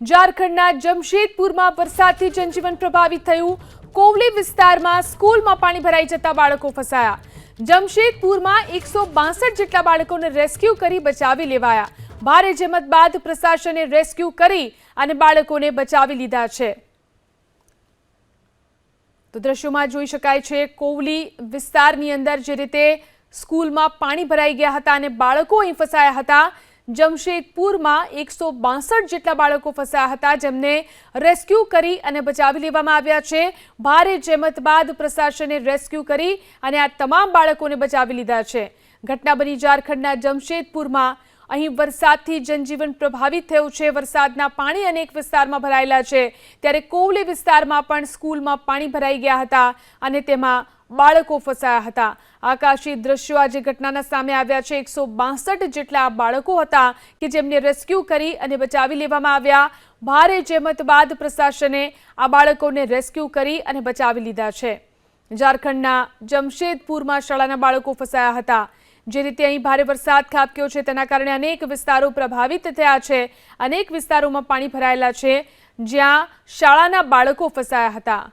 ઝારખંડના જમશેદપુરમાં વરસાદથી જનજીવન પ્રભાવિત થયું. કોવલી વિસ્તારમાં સ્કૂલમાં પાણી ભરાઈ જતા બાળકો ફસાયા. જમશેદપુરમાં એકસો જેટલા બાળકોને રેસ્ક્યુ કરી બચાવી લેવાયા. ભારે જેમત બાદ પ્રશાસને રેસ્ક્યુ કરી અને બાળકોને બચાવી લીધા છે. તો દ્રશ્યોમાં જોઈ શકાય છે, કોવલી વિસ્તારની અંદર જે રીતે સ્કૂલમાં પાણી ભરાઈ ગયા હતા અને બાળકો અહીં ફસાયા હતા જમશેદપુરમાં એકસો બાસઠ જેટલા બાળકો ફસાયા હતા, જેમને રેસ્ક્યુ કરી અને બચાવી લેવામાં આવ્યા છે. ભારે જહેમત બાદ પ્રશાસને રેસ્ક્યુ કરી અને આ તમામ બાળકોને બચાવી લીધા છે. ઘટના બની ઝારખંડના જમશેદપુરમાં. અહીં વરસાદથી જનજીવન પ્રભાવિત થયું છે. વરસાદના પાણી અનેક વિસ્તારમાં ભરાયેલા છે. ત્યારે કોવલી વિસ્તારમાં પણ સ્કૂલમાં પાણી ભરાઈ ગયા હતા અને તેમાં બાળકો ફસાયા હતા. આકાશી દ્રશ્યો આજે ઘટનાના સામે આવ્યા છે. એકસો જેટલા બાળકો હતા કે જેમને રેસ્ક્યુ કરી અને બચાવી લેવામાં આવ્યા. ભારે જહેમત બાદ પ્રશાસને આ બાળકોને રેસ્ક્યુ કરી અને બચાવી લીધા છે. ઝારખંડના જમશેદપુરમાં શાળાના બાળકો ફસાયા હતા. જે રીતે અહીં ભારે વરસાદ ખાબક્યો છે. તેના કારણે અનેક વિસ્તારો પ્રભાવિત થયા છે. અનેક વિસ્તારોમાં પાણી ભરાયેલા છે. જ્યાં શાળાના બાળકો ફસાયા હતા.